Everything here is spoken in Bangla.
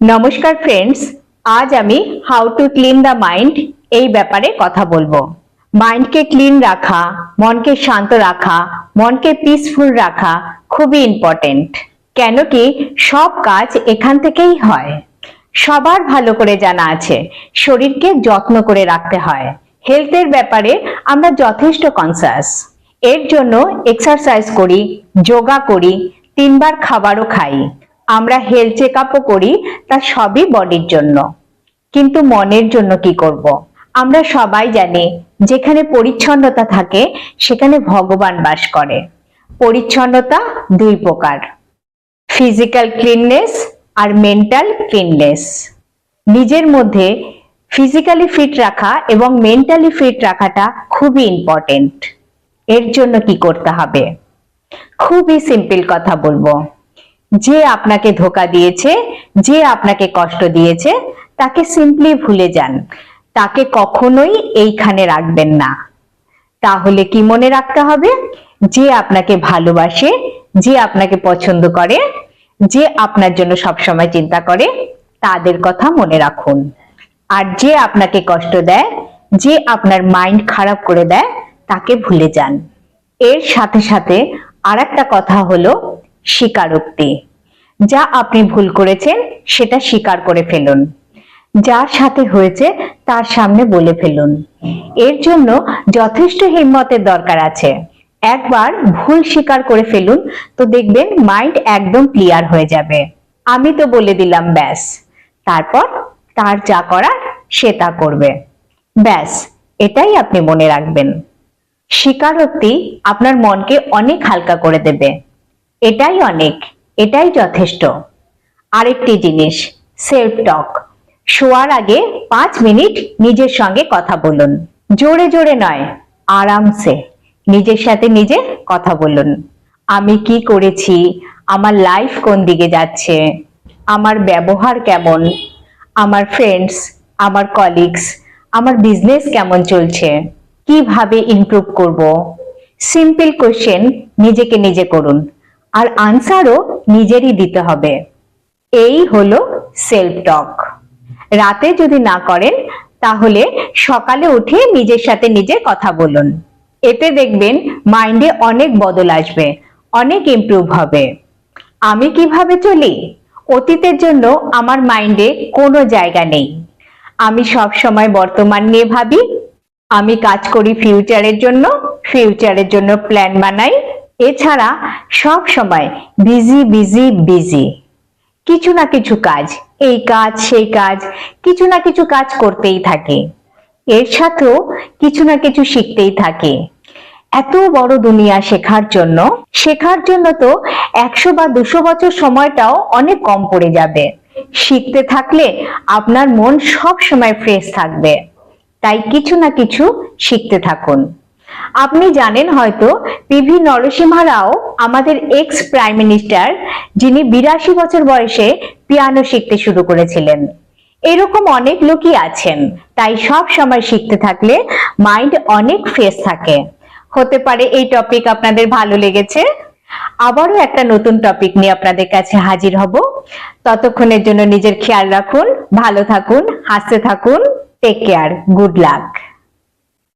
নমস্কার ফ্রেন্ডস আজ আমি how to clean the mind এই ব্যাপারে কথা বলব। মাইন্ডকে ক্লিন রাখা, মনকে শান্ত রাখা, মনকে পিসফুল রাখা খুবই ইম্পর্টেন্ট কেন কি সব কাজ এখান থেকেই হয়। সবার ভালো করে জানা আছে, শরীরকে যত্ন করে রাখতে হয়। হেলথের ব্যাপারে আমরা যথেষ্ট কনসাস এর জন্য এক্সারসাইজ করি, যোগা করি, তিনবার খাবারও খাই। আমরা হেলথ চেক আপও করি, তা সবই বডির জন্য। কিন্তু মনের জন্য কি করব। আমরা সবাই জানি, যেখানে পরিচ্ছন্নতা থাকে, সেখানে ভগবান বাস করে। পরিচ্ছন্নতা দুই প্রকার। ফিজিক্যাল ক্লিননেস আর মেন্টাল ক্লিননেস নিজের মধ্যে ফিজিক্যালি ফিট রাখা এবং মেন্টালি ফিট রাখাটা খুবই ইম্পর্টেন্ট এর জন্য কি করতে হবে? খুবই সিম্পল কথা বলব। যে আপনাকে ধোকা দিয়েছে, যে আপনাকে কষ্ট দিয়েছে, তাকে সিম্পলি ভুলে যান। তাকে কখনোই এইখানে রাখবেন না। তাহলে কি মনে রাখতে হবে? যে আপনাকে ভালোবাসে, যে আপনাকে পছন্দ করে, যে আপনার জন্য সবসময় চিন্তা করে, তাদের কথা মনে রাখুন। আর যে আপনাকে কষ্ট দেয়, যে আপনার মাইন্ড খারাপ করে দেয়, তাকে ভুলে যান। এর সাথে সাথে আর একটা কথা হলো স্বীকারোক্তি। যা আপনি ভুল করেছেন, সেটা স্বীকার করে ফেলুন। যার সাথে হয়েছে, তার সামনে বলে ফেলুন। এর জন্য যথেষ্ট হিম্মতের দরকার আছে। একবার ভুল স্বীকার করে ফেলুন, তো দেখবেন মাইন্ড একদম ক্লিয়ার হয়ে যাবে। আমি তো বলে দিলাম, ব্যাস। তারপর তার যা করার, সে তা করবে। ব্যাস, এটাই আপনি মনে রাখবেন। স্বীকারোক্তি আপনার মনকে অনেক হালকা করে দেবে। এটাই অনেক। এটাই যথেষ্ট। আরেকটি জিনিস সেলফ টক শোয়ার আগে পাঁচ মিনিট নিজের সঙ্গে কথা বলুন। জোরে জোরে নয়, আরামসে নিজের সাথে নিজে কথা বলুন। আমি কি করেছি? আমার লাইফ কোন দিকে যাচ্ছে? আমার ব্যবহার কেমন? আমার ফ্রেন্ডস আমার কলিগস আমার বিজনেস কেমন চলছে? কীভাবে ইমপ্রুভ করব? সিম্পল কোশ্চেন নিজেকে নিজে করুন। আর আনসারও নিজেরই দিতে হবে। এই হলো সেলফ টক রাতে যদি না করেন, তাহলে সকালে উঠে নিজের সাথে নিজে কথা বলুন। এতে দেখবেন মাইন্ডে অনেক বদল আসবে, অনেক ইমপ্রুভ হবে। আমি কীভাবে চলি? অতীতের জন্য আমার মাইন্ডে কোনো জায়গা নেই। আমি সব সময় বর্তমান নিয়ে ভাবি। আমি কাজ করি ফিউচারের জন্য ফিউচারের জন্য প্ল্যান বানাই। এছাড়া সব সময় বিজি বিজি বিজি কিছু না কিছু কাজ, এই কাজ, সেই কাজ, কিছু না কিছু কাজ করতেই থাকে। এর সাথেও কিছু না কিছু শিখতেই থাকে। এত বড় দুনিয়া শেখার জন্য শেখার জন্য তো একশো বা দুশো বছর সময়টাও অনেক কম পড়ে যাবে। শিখতে থাকলে আপনার মন সব সময় ফ্রেশ থাকবে। তাই কিছু না কিছু শিখতে থাকুন। আপনি জানেন হয়তো পিভি নরসিংহ রাও আমাদের এক্স প্রাইম মিনিস্টার যিনি বিরাশি বছর বয়সে পিয়ানো শিখতে শুরু করেছিলেন। এরকম অনেক লোকই আছেন, তাই সব সময় শিখতে থাকলে মাইন্ড অনেক ফ্রেশ থাকে। হতে পারে এই টপিক আপনাদের ভালো লেগেছে। আবারও একটা নতুন টপিক নিয়ে আপনাদের কাছে হাজির হব। ততক্ষণের জন্য নিজের খেয়াল রাখুন, ভালো থাকুন, হাসতে থাকুন টেক কেয়ার গুড লাক